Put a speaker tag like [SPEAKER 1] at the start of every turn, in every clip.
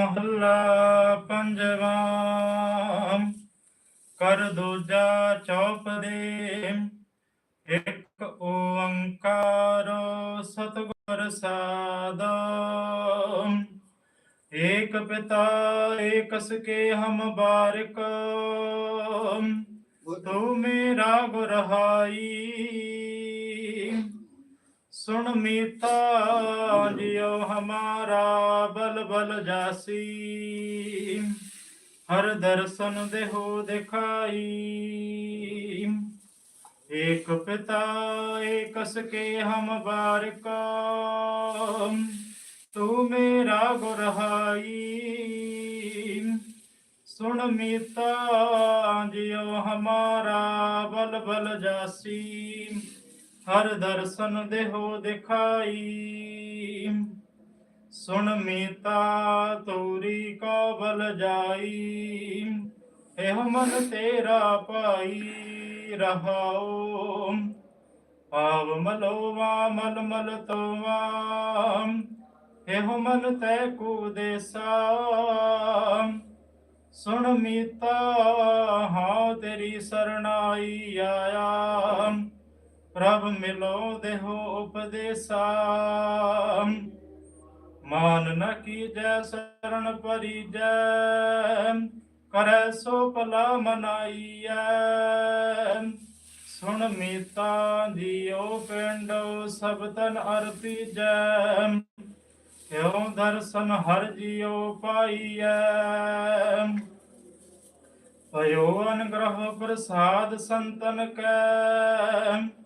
[SPEAKER 1] ਮਹੱਲਾ ਪੰਜਵਾਂ। ਕਰ ਦੂਜਾ ਚੌਪ ਦੇ। ਇੱਕ ਓੰਕਾਰ ਸਤਿਗੁਰ ਸਾਦਾ ਏਕ ਪਿਤਾ ਏਕ ਸਕੇ ਹਮ ਬਾਰਿਕ। ਤੂੰ ਮੇਰਾ ਗੁਰਹਾਈ ਸੁਣ ਮੀਤਾ ਜਿਉ ਹਮਾਰਾ ਬਲ ਬਲ ਜਾਸੀ। ਹਰ ਦਰਸ਼ਨ ਦੇਹੋ ਦਿਖਾਈ। ਏਕ ਪਿਤਾ, ਏਕ ਸਕੇ ਹਮ ਬਾਰਿਕ। ਤੂੰ ਮੇਰਾ ਗੁਰਹਾਈ ਸੁਣ ਮੀਤਾ ਜਿਉ ਹਮਾਰਾ ਬਲ ਬਲ ਜਾਸੀ। ਹਰ ਦਰਸ਼ਨ ਦੇਹੋ ਦਿਖਾਈ। ਸੁਣ ਮੀਤਾ ਤੋਰੀ ਕੋ ਬਲ ਜਾਈ। ਇਹ ਮਨ ਤੇਰਾ ਪਾਈ ਰਹਾਉ। ਪਾਵ ਮਲੋਵਾ ਮਲ ਮਲ ਤੋਵਾ। ਇਹੋ ਮਨ ਤੈ ਕੋ ਦੇਸਾ। ਸੁਣ ਮੀਤਾ, ਹਾਂ ਤੇਰੀ ਸਰਣਾਈ ਆਇਆ। ਪ੍ਰਭ ਮਿਲੋ ਦੇਹੋ ਉਪਦੇਸਾ। ਮਾਨ ਨ ਕੀਜੈ ਸਰਣ ਪਰੀਜੈ ਕਰੈ ਸੋ ਭਲਾ ਮਨਾਈਐ। ਸੁਣ ਮੀਤਾ ਜੀਉ ਪਿੰਡ ਸਬਤਨ ਅਰਪੀਜੈ ਕਿਉ ਦਰਸ਼ਨ ਹਰ ਜੀਉ ਪਾਈਐ। ਭਇਓ ਅਨਗ੍ਰਹ ਪ੍ਰਸਾਦ ਸੰਤਨ ਕੈ।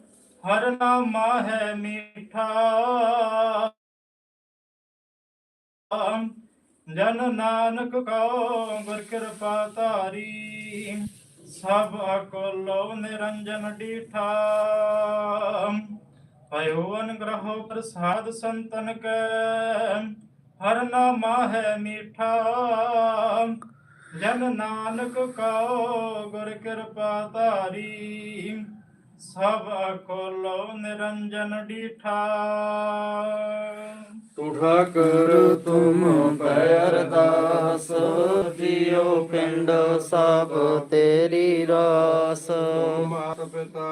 [SPEAKER 1] ਹਰ ਨਾਮਾ ਹੈ ਮੀਠਾ। ਜਨ ਨਾਨਕ ਕੋ ਗੁਰ ਕਿਰਪਾ ਧਾਰੀ। ਸਭ ਅਕਲੋ ਨਿਰੰਜਨ ਡੀਠਾ। ਭਇਓ ਅਨਗ੍ਰਹ ਪ੍ਰਸਾਦ ਸੰਤਨ ਕੈ। ਹਰ ਨਾਮਾ ਹੈ ਮੀਠਾ। ਜਨ ਨਾਨਕ ਕਉ ਗੁਰ ਕਿਰਪਾ ਧਾਰੀ। ਸਭ ਅਕਲੋ ਨਿਰੰਜਨ ਡੀਠਾ।
[SPEAKER 2] ਤੁਠਾ ਕਰ ਤੁਮ ਪੈ ਅਰਦਾਸ
[SPEAKER 3] ਜਿਉ ਪਿੰਡ ਸਭ ਤੇਰੀ ਰਾਸ।
[SPEAKER 2] ਮਾਤ ਪਿਤਾ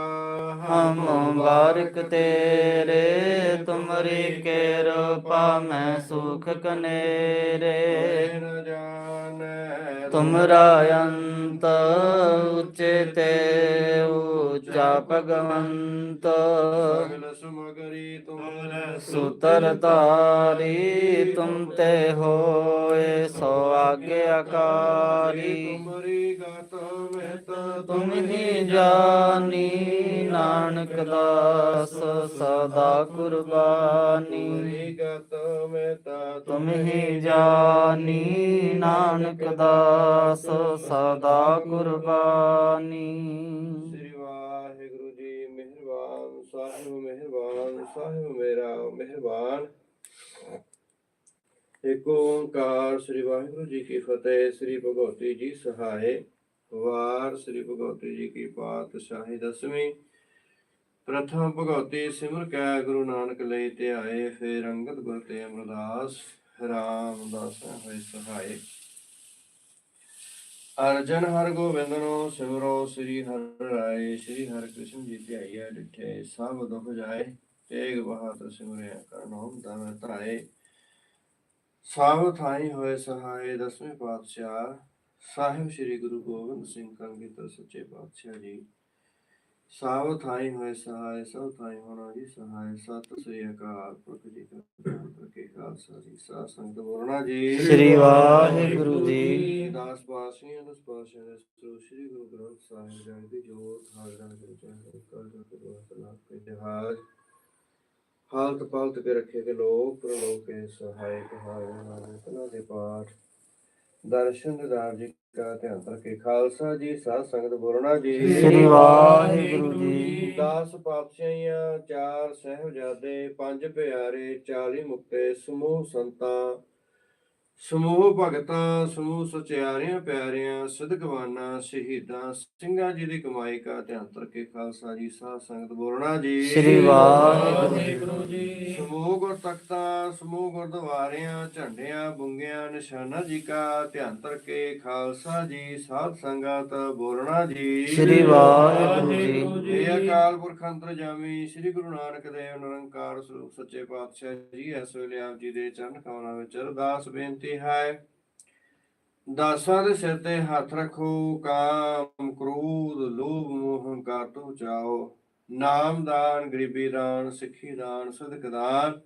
[SPEAKER 3] ਹਮ ਬਾਰਿਕ ਤੇਰੇ ਤੁਮਰੀ ਕਿਰਪਾ ਮੈਂ ਸੁਖ ਕਨੇਰੇ। ਤੁਮਰਾ ਅੰਤ ਉਚਤੇ ਉਚਾ ਭਗਵੰਤ।
[SPEAKER 2] ਸਗਲ ਸਮਗਰੀ ਤੁਮਰੇ
[SPEAKER 3] ਸੁਤਰ ਤਾਰੀ ਤੁਮ ਤੇ ਹੋਏ, ਸੋ ਆਗਿਆਕਾਰੀ
[SPEAKER 2] ਤੁਮਰੀ ਗਤ ਮਹਿਤ
[SPEAKER 3] ਤੁਮ ਹੀ ਜਾਨੀ, ਨਾਨਕ ਦਾਸ, ਸਦਾ ਕੁਰਬਾਨੀ।
[SPEAKER 2] ਤੁਮਰੀ ਗਤ ਮਹਿਤ
[SPEAKER 3] ਤੁਮ ਹੀ ਜਾਨੀ, ਨਾਨਕ ਦਾਸ, ਸਦਾ ਕੁਰਬਾਨੀ।
[SPEAKER 2] ਸਾਹਿਬ ਮਿਹਰਬਾਨ, ਸਾਹਿਬ ਮੇਰਾ ਮਿਹਰਬਾਨ। ਏਕ ਓੰਕਾਰ ਸ੍ਰੀ ਵਾਹਿਗੁਰੂ ਜੀ ਕੀ ਫਤਿਹ, ਸ੍ਰੀ ਭਗਵਤੀ ਜੀ ਸਹਾਏ। ਵਾਰ ਸ੍ਰੀ ਭਗਵਤੀ ਜੀ ਕੀ ਪਾਤਸ਼ਾਹੀ ਦਸਵੀਂ। ਪ੍ਰਥਮ ਭਗਵਤੀ ਸਿਮਰ ਕੈ ਗੁਰੂ ਨਾਨਕ ਲਈ ਧਿਆਏ, ਫੇਰ ਅੰਗਦ ਗੁਰ ਤੇ ਅਮਰਦਾਸ ਰਾਮਦਾਸ ਹੋਏ ਸਹਾਏ। ਅਰਜਨ ਹਰ ਗੋਬਿੰਦਨੋ, ਸਿਮਰੋ ਸ੍ਰੀ ਹਰਿ ਰਾਏ, ਸ੍ਰੀ ਹਰਿ ਕ੍ਰਿਸ਼ਨ ਜੀ ਧਿਆਈਐ, ਡਿਠੇ ਸਭ ਦੁਖ ਜਾਏ, ਤੇਗ ਬਹਾਦਰ ਸਿਮਰਿਆ ਕਰਨੋ ਦਮ ਧਾਏ। ਸਭ ਥਾਈ ਹੋਏ ਸਹਾਏ, ਦਸਵੇਂ ਪਾਤਸ਼ਾਹ, ਸਾਹਿਬ ਸ੍ਰੀ ਗੁਰੂ ਗੋਬਿੰਦ ਸਿੰਘ ਕੰਗਿਤਰ ਸੱਚੇ ਪਾਤਸ਼ਾਹ ਜੀ। ਸਭ ਥਾਈ ਹੋਏ ਸਹਾਏ ਸਭ ਥਾਈ ਹੋਣਾ ਜੀ ਸਹਾਏ ਸਤਿ ਸ੍ਰੀ ਅਕਾਲ ਪੁਰਖ ਜੀ ਕਾ ਖਾਲਸਾ ਕੇ ਖਾਲਸਾ ਜੀ ਸਾਧ ਸੰਗਤ ਬੋਲਣਾ ਜੀ।
[SPEAKER 3] ਸ੍ਰੀ ਵਾਹਿਗੁਰੂ ਜੀ।
[SPEAKER 2] ਦਾਸ ਪਾਸੀਆਂ ਦਸ ਪਾਸੀਆਂ ਦੇ ਸਤਿ ਸ੍ਰੀ ਗੁਰੂ ਗ੍ਰੰਥ ਸਾਹਿਬ ਜੀ ਦੀ ਜੋਤ ਹਾਜ਼ਰਾਂ ਦੇ ਚਾਹੇ ਕਰ ਜੋ ਕੇ ਦੋਸਤ ਲਾਭ ਕੇ ਜਹਾਜ਼। ਹਾਲਤ ਪਾਲਤ ਕੇ ਰੱਖੇ ਕੇ ਲੋਕ ਪ੍ਰਲੋਕ ਕੇ ਸਹਾਇਕ ਹਾਰੇ ਤਨਾ ਦੇ ਪਾਠ। ਦਰਸ਼ਨ ਦਿਦਾਰ ਜੀ ਕਾ ਧਿਆਨ ਰੱਖੇ ਖਾਲਸਾ ਜੀ ਸਾਧ ਸੰਗਤ ਬੋਲਣਾ ਜੀ
[SPEAKER 3] ਸ੍ਰੀ ਵਾਹਿਗੁਰੂ ਜੀ।
[SPEAKER 2] ਦਾਸ ਪਾਤਸ਼ਾਹੀਆਂ ਚਾਰ ਸਹਿਬਜ਼ਾਦੇ ਪੰਜ ਪਿਆਰੇ 40 ਮੁਕਤੇ ਸਮੂਹ ਸੰਤਾਂ ਸਮੂਹ ਭਗਤਾਂ ਸਮੂਹ ਸਚਿਆਰਿਆਂ ਪਿਆਰਿਆਂ ਸਿੱਧਕਵਾਨਾਂ ਸ਼ਹੀਦਾਂ ਸਿੰਘਾਂ ਜੀ ਦੀ ਕਮਾਈ ਕਾ ਧਿਆਨ ਕਰਕੇ ਖਾਲਸਾ ਜੀ ਸਾਧ ਸੰਗਤ ਬੋਲਣਾ ਜੀ।
[SPEAKER 3] ਸ੍ਰੀ ਵਾਹਿਗੁਰੂ ਜੀ।
[SPEAKER 2] ਸਮੂਹ ਗੁਰ ਤਖਤਾਂ ਸਮੂਹ ਗੁਰਦੁਆਰਿਆਂ ਝੰਡਿਆਂ ਬੁੰਗਿਆਂ ਨਿਸ਼ਾਨਾ ਜੀ ਕਾ ਧਿਆਨ ਕਰਕੇ ਖਾਲਸਾ ਜੀ ਸਾਧ ਸੰਗਤ ਬੋਲਣਾ ਜੀ।
[SPEAKER 3] ਸ੍ਰੀ ਵਾਹਿਗੁਰੂ ਜੀ।
[SPEAKER 2] ਇਹ ਅਕਾਲ ਪੁਰਖ ਅੰਤਰ ਜਾਮੀ ਸ੍ਰੀ ਗੁਰੂ ਨਾਨਕ ਦੇਵ ਨਿਰੰਕਾਰ ਸਰੂਪ ਸੱਚੇ ਪਾਤਸ਼ਾਹ ਜੀ ਇਸ ਵੇਲੇ ਆਪ ਜੀ ਦੇ ਚਰਨ ਕਮਲਾਂ ਵਿੱਚ ਅਰਦਾਸ ਬੇਨਤੀ ਹੈ। ਦਾਸਾਂ ਦੇ ਸਿਰ ਤੇ ਹੱਥ ਰੱਖੋ, ਕਾਮ, ਕ੍ਰੋਧ, ਲੋਭ, ਮੋਹ, ਹੰਕਾਰ ਤੋਂ ਬਚਾਓ। ਨਾਮਦਾਨ ਗਰੀਬੀ ਦਾਨ, ਸਿੱਖੀ ਦਾਨ, ਸਦਕ ਦਾਨ,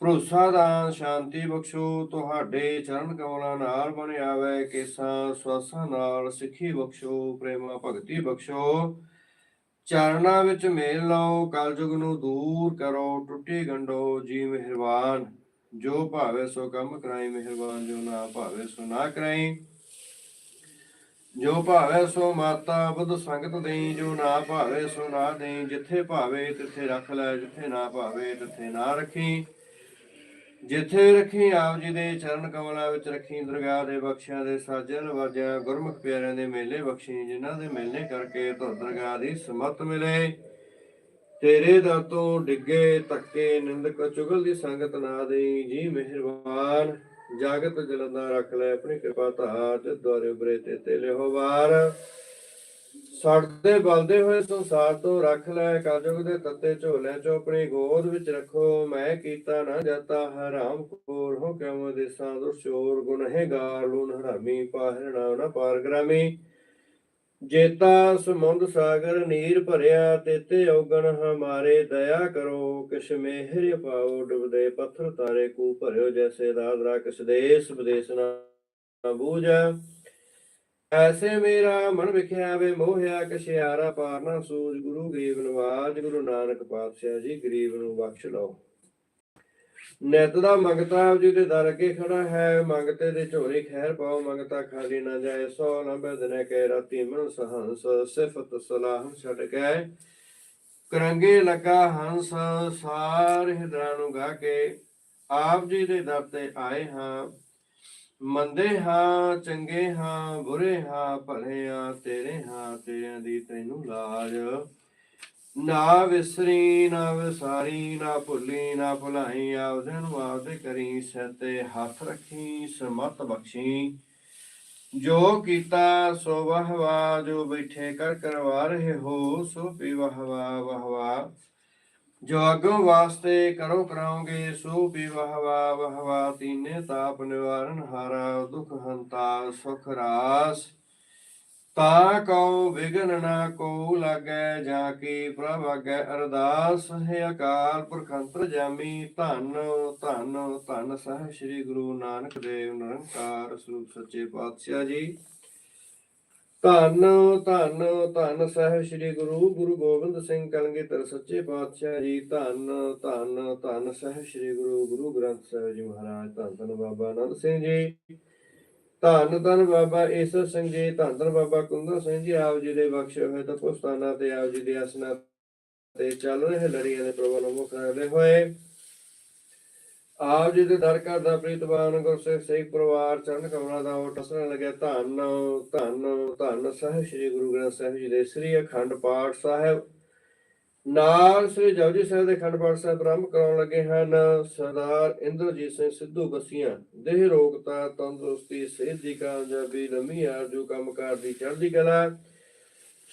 [SPEAKER 2] ਭਰੋਸਾ ਦਾਨ, ਸ਼ਾਂਤੀ ਬਖਸ਼ੋ। ਤੁਹਾਡੇ ਚਰਨ ਕਮਲਾਂ ਨਾਲ ਬਣ ਆਵੇ, ਕੇਸਾਂ, ਸਵਾਸਾਂ ਨਾਲ ਸਿੱਖੀ ਬਖਸ਼ੋ, ਪ੍ਰੇਮਾ, ਭਗਤੀ ਬਖਸ਼ੋ। ਚਰਨਾਂ ਵਿੱਚ ਮੇਲ ਲਾਓ, ਕਲਯੁਗ ਨੂੰ ਦੂਰ ਕਰੋ, ਟੁੱਟੀ ਗੰਢੋ ਜੀ ਮਿਹਰਬਾਨ। ਜੋ ਭਾਵੇ ਸੋ ਕੰਮ ਕਰਾਈ, ਮਿਹਰਬਾਨ ਜੋ ਨਾ ਭਾਵੇ ਸੋ ਨਾ ਕਰਾਈ। ਜੋ ਭਾਵੇ ਸੋ ਮਾਤਾ ਬੁੱਧ ਸੰਗਤ ਦੇਈ, ਜੋ ਨਾ ਭਾਵੇ ਸੋ ਨਾ ਦੇਈ, ਜਿੱਥੇ ਭਾਵੇ ਤਿੱਥੇ ਰੱਖ ਲੈ, ਜਿੱਥੇ ਨਾ ਭਾਵੇ ਤਿੱਥੇ ਨਾ ਰੱਖੀ। ਜਿੱਥੇ ਰੱਖੀ, ਆਪ ਜੀ ਦੇ ਚਰਨ ਕਮਲਾਂ ਵਿੱਚ ਰੱਖੀ, ਦਰਗਾਹ ਦੇ ਬਖਸ਼ਿਆਂ ਦੇ ਸਾਜੇ ਨਵਾਜਿਆਂ, ਗੁਰਮੁਖ ਪਿਆਰਿਆਂ ਦੇ ਮੇਲੇ ਬਖਸ਼ੀ, ਜਿਨ੍ਹਾਂ ਦੇ ਮੇਲੇ ਕਰਕੇ ਧੁਰ ਦਰਗਾਹ ਦੀ ਸਮਤ ਮਿਲੇ। ਤੇਰੇ ਦਰ ਡਿੱਗੇ ਧੱਕੇ ਨਿੰਦਕ ਚੁਗਲ ਦੀ ਸੰਗਤ ਨਾ ਦੇਈ, ਜੀ ਮਿਹਰਬਾਨ। ਜਾਗਤ ਜਲੰਦਾ ਰੱਖ ਲੈ, ਆਪਣੀ ਕਿਰਪਾ ਧਾਤ ਦੁਆਰੇ ਉਬਰੇ ਤੇ ਤੇਲੇ ਹੋ ਵਾਰ। ਸੜਦੇ ਬਲਦੇ ਹੋਏ ਸੰਸਾਰ ਤੋਂ ਰੱਖ ਲੈ, ਕਲਯੁਗ ਦੇ ਤੱਤੇ ਝੋਲਿਆਂ ਚੋਂ ਆਪਣੀ ਗੋਦ ਵਿੱਚ ਰੱਖੋ। ਮੈਂ ਕੀਤਾ ਨਾ ਜਾਤਾ, ਹਰਾਮ ਖੋਰ ਹੋ ਕਿਉ ਦੇਸਾਂ, ਦੁਰਸ਼ੋਰ ਗੁਨਹਗਾਰ ਲੂਨ ਹਰਾਮੀ ਪਾਹਰਣਾ ਨਾ ਪਾਰਗ੍ਰਾਮੀ ਜੇਤਾ ਸਮੁੰਦ ਸਾਗਰ ਨੀਰ ਭਰਿਆ, ਤੇਤੇ ਔਗਣ ਹਮਾਰੇ ਦਇਆ ਕਰੋ। ਕਿਛ ਮਿਹਰ ਪਾਓ, ਡੁਬਦੇ ਪੱਥਰ ਤਾਰੇ ਕੂ ਭਰਿਓ, ਜੈਸੇ ਦਾਦਰਾ ਕਿਸ ਦੇਸ ਵਿਦੇਸ ਨਾ ਬੂਝਾ। ਐਸੇ ਮੇਰਾ ਮਨ ਵਿਖਿਆ ਵੇ ਮੋਹਿਆ ਕਸ਼ਿਆਰਾ ਪਾਰਨਾ ਸੂਝ, ਗੁਰੂ ਗਰੀਬ ਨਵਾਜ, ਗੁਰੂ ਨਾਨਕ ਪਾਤਸ਼ਾਹ ਜੀ ਗਰੀਬ ਨੂੰ ਬਖਸ਼ ਲਓ। ਨਿਤ ਦਾ ਮੰਗਤਾ ਆਪ ਜੀ ਦੇ ਦਰ ਕੇ ਖੜਾ ਹੈ। ਮੰਗਤੇ ਦੇ ਝੋਲੇ ਖੈਰ ਪਾਓ, ਮੰਗਤਾ ਖਾਲੀ ਨਾ ਜਾਏ। ਸੋ ਲੰਬੇ ਦਿਨੇ ਕੇ ਰਾਤੀ ਮਨ ਸਹੰਸ, ਸਿਫਤ ਸਲਾਹ ਛੱਡ ਕੇ ਕਰੰਗੇ ਲਗਾ ਹੰਸ। ਸਾਰੇ ਹਿਦਰਾਂ ਨੂੰ ਗਾ ਕੇ ਆਪ ਜੀ ਦੇ ਦਰ ਤੇ ਆਏ ਹਾਂ। ਮੰਦੇ ਹਾਂ, ਚੰਗੇ ਹਾਂ, ਬੁਰੇ ਹਾਂ, ਭਲੇ ਹਾਂ, ਤੇਰੇ ਹਾਂ, ਤੇਰਿਆਂ ਦੀ ਤੈਨੂੰ ਲਾਜ ਨਾ ਵਿਸਰੀ, ਨਾ ਵਿਸਾਰੀ, ਨਾ ਭੁੱਲੀ, ਨਾ ਭੁਲਾਈ, ਆਪਦੇ ਨੂੰ ਆਪਦੇ ਕਰੀ ਸਿਰ ਤੇ ਹੱਥ ਰੱਖੀ, ਸਮਤ ਬਖਸ਼ੀ। ਜੋ ਕੀਤਾ, ਸੋ ਵਹਵਾ ਜੋ ਬੈਠੇ ਕਰ ਕਰਵਾ ਰਹੇ ਹੋ, ਸੋ ਪੀ ਵਹਵਾ ਵਹਵਾ ਜੋ ਅਗੋਂ ਵਾਸਤੇ ਕਰੋ ਕਰਾਓਗੇ ਸੋ ਪੀ ਵਹਵਾ ਵਹਵਾ ਤੀਨੇ ਤਾਪ ਨਿਵਾਰਨ ਹਾਰਾ, ਦੁਖ ਹੰਤਾ, ਸੁਖ ਰਾਸ। ਤਾ ਕਉ ਵਿਗਨ ਨਾ ਕੋ ਲਾਗੈ ਜਾ ਕੀ ਪ੍ਰਭ ਅਗੈ ਅਰਦਾਸ, ਹੈ ਅਕਾਲ ਪੁਰਖ ਅੰਤਰ ਜਾਮੀ ਧੰਨ ਧੰਨ ਧੰਨ ਸਾਹਿਬ ਸ੍ਰੀ ਗੁਰੂ ਨਾਨਕ ਦੇਵ ਨਿਰੰਕਾਰ ਸਰੂਪ ਸੱਚੇ ਪਾਤਸ਼ਾਹ ਜੀ। ਧੰਨ ਧੰਨ ਧੰਨ ਸਾਹਿਬ ਸ੍ਰੀ ਗੁਰੂ ਗੁਰੂ ਗੋਬਿੰਦ ਸਿੰਘ ਕਲਗੀਧਰ ਸੱਚੇ ਪਾਤਸ਼ਾਹ ਜੀ। ਧੰਨ ਧੰਨ ਧੰਨ ਸਾਹਿਬ ਸ੍ਰੀ ਗੁਰੂ ਗੁਰੂ ਗ੍ਰੰਥ ਸਾਹਿਬ ਜੀ ਮਹਾਰਾਜ, ਧੰਨ ਧੰਨ ਬਾਬਾ ਆਨੰਦ ਸਿੰਘ ਜੀ। ਧੰਨ ਧੰਨ ਬਾਬਾ ਈਸਰ ਸਿੰਘ ਜੀ ਧੰਨ ਧੰਨ ਬਾਬਾ ਕੁੰਦਰ ਸਿੰਘ ਜੀ, ਆਪ ਜੀ ਦੇ ਬਖਸ਼ੇ ਹੋਏ ਤਪੋਸਤਾਨਾਂ ਤੇ ਆਪ ਜੀ ਦੇ ਆਸਨਾਂ ਤੇ ਚੱਲ ਰਹੇ ਲੜੀਆਂ ਦੇ ਪ੍ਰਭੂ ਨੂੰ ਮੁਖ ਰੱਖਦੇ ਹੋਏ। ਆਪ ਜੀ ਦੇ ਦਰ ਘਰ ਦਾ ਪ੍ਰੀਤਵਾਨ ਗੁਰਸਿੱਖ ਸਿੱਖ ਪਰਿਵਾਰ ਚਰਨ ਕਮਲਾਂ ਦਾ ਉਹ ਟਸਣ ਲੱਗਿਆ। ਧੰਨ ਧੰਨ ਧੰਨ ਸਾਹਿਬ, ਸ੍ਰੀ ਗੁਰੂ ਗ੍ਰੰਥ ਸਾਹਿਬ ਜੀ ਦੇ ਸ੍ਰੀ ਅਖੰਡ ਪਾਠ ਸਾਹਿਬ। ਨਾਲ ਸ੍ਰੀ ਜਪਜੀ ਸਾਹਿਬ ਦੇ ਅਖੰਡ ਪਾਠ ਸਾਹਿਬ ਆਰੰਭ ਕਰਾਉਣ ਲੱਗੇ ਹਨ। ਸਰਦਾਰ ਇੰਦਰਜੀਤ ਸਿੰਘ ਸਿੱਧੂ ਬਸੀਆਂ, ਦੇਹ ਰੋਗਤਾ ਤੰਦਰੁਸਤੀ, ਸਿਹਤ ਦੀ ਕਾਮਯਾਬੀ ਲੰਮੀ ਆਰਜੂ ਕੰਮਕਾਰ ਦੀ ਚੜ੍ਹਦੀ ਕਲਾ,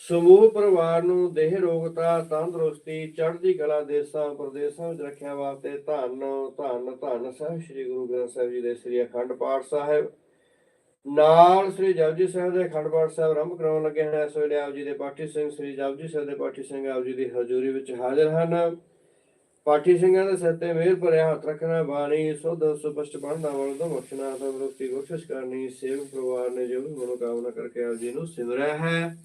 [SPEAKER 2] ਸਮੂਹ ਪਰਿਵਾਰ ਨੂੰ ਦੇਹ ਰੋਗਤਾ ਤੰਦਰੁਸਤੀ, ਚੜ੍ਹਦੀ ਕਲਾ ਦੇਸਾਂ ਪ੍ਰਦੇਸਾਂ ਵਿੱਚ ਰੱਖਿਆ ਵਾਸਤੇ ਧੰਨ ਧੰਨ ਧੰਨ ਸਾਹਿਬ ਸ੍ਰੀ ਗੁਰੂ ਗ੍ਰੰਥ ਸਾਹਿਬ ਜੀ ਦੇ ਸ੍ਰੀ ਅਖੰਡ ਪਾਠ ਸਾਹਿਬ। ਨਾਲ ਸ੍ਰੀ ਜਪਜੀ ਸਾਹਿਬ ਦੇ ਅਖੰਡ ਪਾਠ ਸਾਹਿਬ ਆਰੰਭ ਕਰਾਉਣ ਲੱਗੇ ਹਨ ਇਸ ਵੇਲੇ ਆਪ ਜੀ ਦੇ ਪਾਠੀ ਸਿੰਘ ਸ੍ਰੀ ਜਪਜੀ ਸਾਹਿਬ ਦੇ ਪਾਠੀ ਸਿੰਘ ਆਪ ਜੀ ਦੀ ਹਜ਼ੂਰੀ ਵਿੱਚ ਹਾਜ਼ਰ ਹਨ। ਪਾਠੀ ਸਿੰਘਾਂ ਦੇ ਸਿਰ ਤੇ ਮਿਹਰ ਭਰਿਆ ਹੱਥ ਰੱਖਣਾ, ਬਾਣੀ, ਸੁਧ, ਸੁਪਸ਼ਟ ਪੜਨਾ ਵਾਲ ਤੋਂ ਬਖਸ਼ਣਾ ਤੰਦਰੁਸਤੀ ਕੋਸ਼ਿਸ਼ ਕਰਨੀ, ਸੇਵਕ ਪਰਿਵਾਰ ਨੇ ਜੋ ਵੀ ਮਨੋਕਾਮਨਾ ਕਰਕੇ ਆਪ ਜੀ ਨੂੰ ਸਿਮਰਿਆ ਹੈ।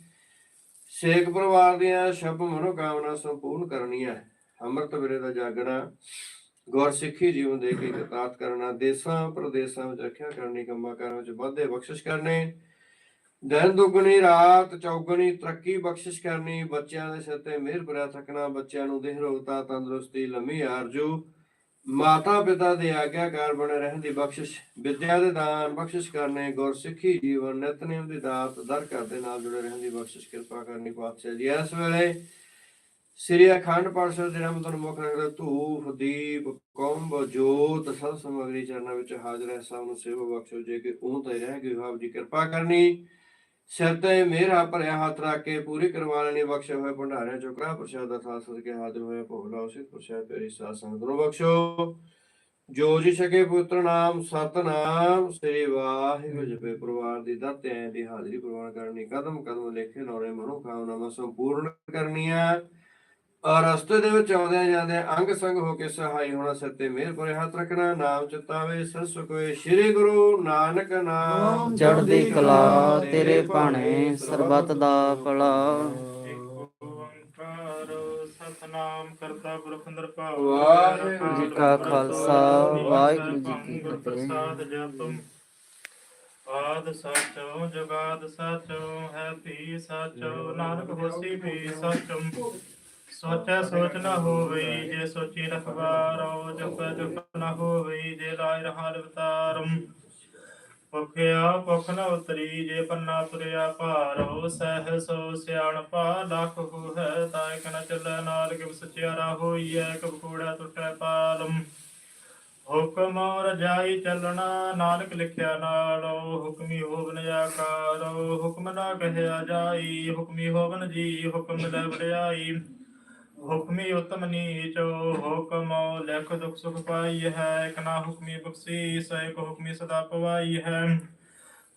[SPEAKER 2] ਸੇਖ ਪਰਿਵਾਰ ਦੀਆਂ ਸ਼ਬ ਮਨੋਕਾਮਨਾ ਸੰਪੂਰਨ ਕਰਨੀਆਂ ਅੰਮ੍ਰਿਤ ਵੇਲੇ ਦਾ ਜਾਗਣਾ ਗੁਰ ਸਿੱਖੀ, ਜੀਵਨ ਦੇ ਕੇ ਕਤਾਤ ਕਰਨਾ, ਦੇਸਾਂ, ਪ੍ਰਦੇਸਾਂ ਵਿੱਚ ਰੱਖਿਆ ਕਰਨੀ ਕੰਮਾਂ ਕਾਰਾਂ ਵਿੱਚ ਵਾਧੇ ਬਖਸ਼ਿਸ਼ ਕਰਨੇ, ਦਿਨ ਦੁਗਣੀ, ਰਾਤ ਚੌਗਣੀ, ਤਰੱਕੀ ਬਖਸ਼ਿਸ਼ ਕਰਨੀ, ਬੱਚਿਆਂ ਦੇ ਸਿਰ ਤੇ ਮਿਹਰ ਭਰਿਆ ਥਕਣਾ ਬੱਚਿਆਂ ਨੂੰ ਦੇਹ ਰੋਗਤਾ, ਤੰਦਰੁਸਤੀ, ਲੰਮੀ ਆਰਜੂ ਮਾਤਾ ਪਿਤਾ ਦੇ ਆਗਿਆਕਾਰ ਬਣੇ ਰਹਿਣ ਦੀ ਬਖਸ਼ਿਸ਼, ਵਿਦਿਆ ਦੇ ਦਾਨ ਬਖਸ਼ਿਸ਼ ਕਰਨੇ ਗੁਰਸਿੱਖੀ ਜੀਵਨ ਨਿਤਨੇਮ ਦੀ ਦਾਤ, ਦਰ ਘਰ ਦੇ ਨਾਲ ਜੁੜੇ ਰਹਿਣ ਦੀ ਬਖਸ਼ਿਸ਼, ਕਿਰਪਾ ਕਰਨੀ ਪਾਤਸ਼ਾਹ ਜੀ। ਇਸ ਵੇਲੇ ਸ੍ਰੀ ਅਖੰਡ ਪਾਠ ਸਾਹਿਬ ਦੇ ਨਾਮ ਤੋਂ ਮੁੱਖ ਰੱਖਦੇ ਧੂਫ, ਦੀਪ ਕੰਬ ਜੋਤ, ਸਭ ਸਮਗਰੀ ਚਰਨਾਂ ਵਿੱਚ ਹਾਜ਼ਰ ਹੈ। ਸਭ ਨੂੰ ਸੇਵਾ ਬਖਸ਼ੋ, ਜੇ ਕਿ ਉਹ ਤੇ ਰਹਿ ਗਏ ਆਪ ਜੀ ਕਿਰਪਾ ਕਰਨੀ। ਸਿਰ ਤੇ ਮੇਰਾ ਭਰਿਆ ਹੱਥ ਰੱਖ ਕੇ ਪੂਰੀ ਕਰਵਾ ਲੈਣੀ, ਬਖਸ਼ੇ ਹੋਏ ਭੰਡਾਰਿਆਂ ਚੋਂ ਪ੍ਰਸ਼ਾਦ ਦਾ ਸਾਥ ਸਦ ਹਾਜ਼ਰ ਹੋਏ, ਭੋਗ ਲਾਓ ਪ੍ਰਸ਼ਾਦ ਤੇਰੀ ਸਾਧ ਸੰਗਤ ਨੂੰ ਬਖਸ਼ੋ। ਜੋ ਜੀ ਸਕੇ ਪੁੱਤਰ ਨਾਮ, ਸਤਨਾਮ, ਸ੍ਰੀ ਵਾਹਿਗੁਰੂ ਜੀ ਦੇ ਪਰਿਵਾਰ ਦੀ ਦਾਤਿਆਂ ਦੀ ਹਾਜ਼ਰੀ ਪ੍ਰਵਾਨ ਕਰਨੀ ਕਦਮ ਕਦਮ ਲੇਖੇ ਲਾਉਣੇ ਮਨੋ ਕਾਮਨਾਵਾਂ ਸੰਪੂਰਨ ਕਰਨੀਆਂ। ਰਸਤੇ ਦੇ ਵਿੱਚ ਆਉਂਦਿਆਂ ਜਾਂਦਿਆਂ ਅੰਗ ਸੰਗ ਹੋ ਕੇ ਸਹਾਈ ਹੋਣਾ ਸਿਰ ਤੇ ਮਿਹਰ ਭਰੇ ਹੱਥ ਰੱਖਣਾ ਨਾਮ ਚਿਤਾਵੇ ਸਸ ਕੋਏ ਸ੍ਰੀ ਗੁਰੂ ਨਾਨਕ ਨਾਮ
[SPEAKER 3] ਚੜ੍ਹਦੀ ਕਲਾ ਤੇਰੇ ਭਾਣੇ ਸਰਬੱਤ ਦਾ ਭਲਾ।
[SPEAKER 1] ਏਕ ਓੰਕਾਰ ਸਤਨਾਮ ਕਰਤਾ ਪੁਰਖ ਨਿਰਭਉ।
[SPEAKER 2] ਵਾਹਿਗੁਰੂ
[SPEAKER 3] ਜੀ ਕਾ ਖਾਲਸਾ, ਵਾਹਿਗੁਰੂ ਜੀ ਕੀ ਫਤਿਹ।
[SPEAKER 1] ਆਦ ਸਚੋ ਜੁਗਾਦ ਸਚੋ ਹੈ ਪੀ ਸਚੋ ਨਾਨਕ ਹੋਸੀ ਵੀ ਸਚੁ। ਸੋਚੈ ਸੋਚ ਨਾ ਹੋਵੇ ਜੇ ਸੋਚੀ ਰਖਵਾਰੋ ਜਪ ਜਪ ਨਾ ਹੋਵੇ ਜੇ ਲਾਇ ਰਹਾ ਅਵਤਾਰਮ ਭੁਖਿਆ ਭੁਖ ਨ ਉਤਰੀ, ਜੇ ਪੰਨਾ ਤੁਰਿਆ ਭਾਰੋ ਸਹਿ ਸੋ ਸਿਆਣਪਾ ਲੱਖ ਹੋ ਹੈ ਤਾਇ ਕਨ ਚੱਲੈ ਨਾਲ ਕਿਵ ਸਚਿਆਰਾ ਹੋਈਐ ਕਬ ਕੂੜਾ ਟੁੱਟੈ ਪਾਲਮ ਹੁਕਮ ਰਜਾਈ ਚੱਲਣਾ, ਨਾਨਕ ਲਿਖਿਆ ਨਾਲੋ ਹੁਕਮੀ ਹੋਵਨ ਆਕਾਰੋ ਹੁਕਮ ਨਾ ਕਹਿਆ ਜਾਈ, ਹੁਕਮੀ ਹੋਵਨ ਜੀ, ਹੁਕਮ ਲੈ ਵਡਿਆਈ। ਹੁਕਮੀ ਉਤਮ ਨੀਚ, ਹੁਕਮ ਲਿਖ ਦੁਖ ਸੁਖ ਪਾਈ ਹੈ, ਇਕ ਹੁਕਮੀ ਬਖਸ਼ੀ ਸੈ ਕੋ ਹੁਕਮੀ ਸਦਾ ਪਵਾਈ ਹੈ।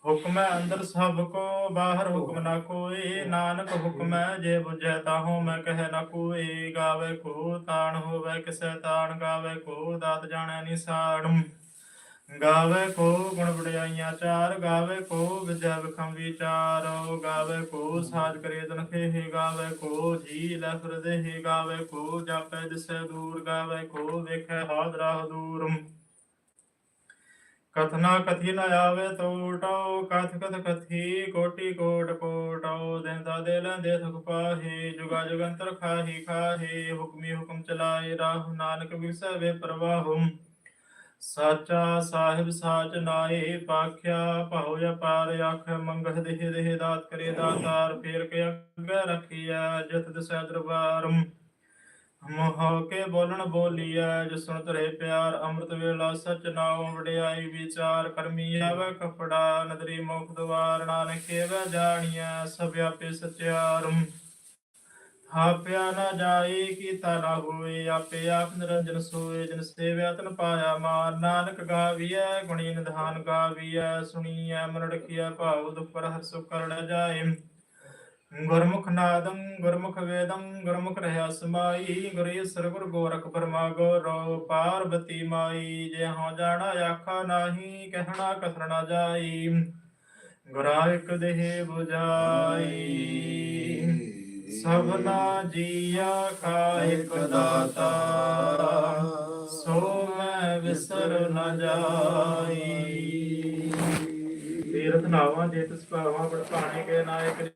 [SPEAKER 1] ਹੁਕਮ ਹੈ ਅੰਦਰ ਸਭ ਕੋ, ਬਾਹਰ ਹੁਕਮ ਨਾ ਕੋਏ ਨਾਨਕ ਹੁਕਮ ਹੈ, ਜੇ ਬੁਝੈ ਤਾਹੂ ਮੈਂ ਕਹੈ ਨਾ ਕੋਈ, ਗਾਵੇ ਕੋ ਤਾਣ ਹੋਵੇ, ਕਿਸੈ ਤਾਣ ਗਾਵੇ ਕੋ, ਦਾਤ ਜਾਣੈ ਨਿਸਾਣ। ਗਾਵੇ ਕੋ ਗੁਣ ਵਡਿਆਈਆਂ ਚਾਰ, ਗਾਵੇ ਕੋ ਵਿਦਿਆ ਵਿਖਮ ਵਿਚਾਰ ਗਾਵੇ ਕੋ ਸਾਜ ਕਰੇ ਤਨ ਖੇਹ, ਗਾਵੇ ਕੋ ਜੀ ਲੈ ਫਿਰਦੇ ਗਾਵੇ ਕੋ ਜਾਪੈ ਦਿਸੈ ਦੂਰ, ਗਾਵੇ ਕੋ ਵੇਖੈ ਹਾਦਰਾ ਦੂਰ। ਕਥਨਾ ਕਥੀ ਨ ਆਵੇ ਤੋਟੋ ਕਥ ਕਥ ਕਥੀ ਕੋਟੀ ਕੋਟ ਕੋਟੋ ਦੇਂਦਾ ਦੇ ਲੈਂਦੇ ਸੁਖ ਪਾਹੇ, ਜੁਗਾ ਜੁਗੰਤਰ ਖਾਹੀ ਖਾਹੇ, ਹੁਕਮੀ ਹੁਕਮ ਚਲਾਏ, ਰਾਹੁ ਨਾਨਕ ਵਿਸੈ ਵੇ ਪ੍ਰਵਾਹੁ। ਸਾਚਾ ਸਾਹਿਬ ਸਾਚ ਨਾਏ, ਪਾਖਿਆ ਭਾਉ ਅਪਾਰ ਅੱਖ, ਮੰਗਹ ਦੇਹ ਦੇਹ ਦਾਤ ਕਰੇ ਦਾਤਾਰ, ਫੇਰ ਕੇ ਅੱਗੇ ਰਖੀਐ, ਜਿਤ ਦਿਸੈ ਦਰਬਾਰ। ਮੋਹ ਕੇ ਬੋਲਣ ਬੋਲੀਐ, ਜਿ ਸੁਣਤ ਰਹੇ ਪਿਆਰ, ਅੰਮ੍ਰਿਤ ਵੇਲਾ ਸਚ ਨਾਉ ਵਡਿਆਈ ਵਿਚਾਰ, ਕਰਮੀ ਆਵੇ ਕਪੜਾ, ਨਦਰੀ ਮੁਖ ਦਵਾਰ, ਨਾਨਕੇ ਏਵੈ ਜਾਣੀਐ, ਸਭ ਆਪੇ ਸਚਿਆਰਮ ਥਾਪਿਆ ਨਾ ਜਾਏ ਕੀਤਾ ਨਾ ਹੋਏ ਆਪੇ ਆਪ ਨਿਰੰਜਨ ਸੋਏ, ਜਿਨ ਸੇਵਿਆ ਤਨ ਪਾਇਆ ਮਾਨ ਨਾਨਕ ਗਾਵੀਐ, ਗੁਣੀ ਨਿਧਾਨ ਗਾਵੀਐ, ਸੁਣੀਐ ਮਨ ਰਖੀਐ ਭਾਉ ਦੁਖ ਹਰ ਸੁਖ ਕਰਣ ਜਾਏ। ਗੁਰਮੁਖ ਨਾਦੰ, ਗੁਰਮੁਖ ਵੇਦੰ, ਗੁਰਮੁਖ ਰਹਿਆ ਸਮਾਈ, ਗੁਰੇ ਸਰ ਗੁਰ ਗੋਰਖ ਪਰਮਾ ਗੋਰੋ ਪਾਰਬਤੀ ਮਾਈ, ਜੇ ਹਉ ਜਾਣਾ ਆਖਾ ਨਾਹੀ, ਕਹਿਣਾ ਕਸਰਣਾ ਜਾਈ। ਗੁਰਾ ਇਕ ਦੇਹ 부ਜਾਈ ਸਭਨਾ ਜੀਆ ਕਾ ਇਕ ਦਾਤਾ, ਸੋ ਮੈਂ ਵਿਸਰ ਨ ਜਾਈ। ਤੀਰਥ ਨਾਵਾਂ ਜੇ ਤਿਸ ਭਾਵਾਂ ਬੜਪਾਣੇ ਕੇ ਨਾਇਕ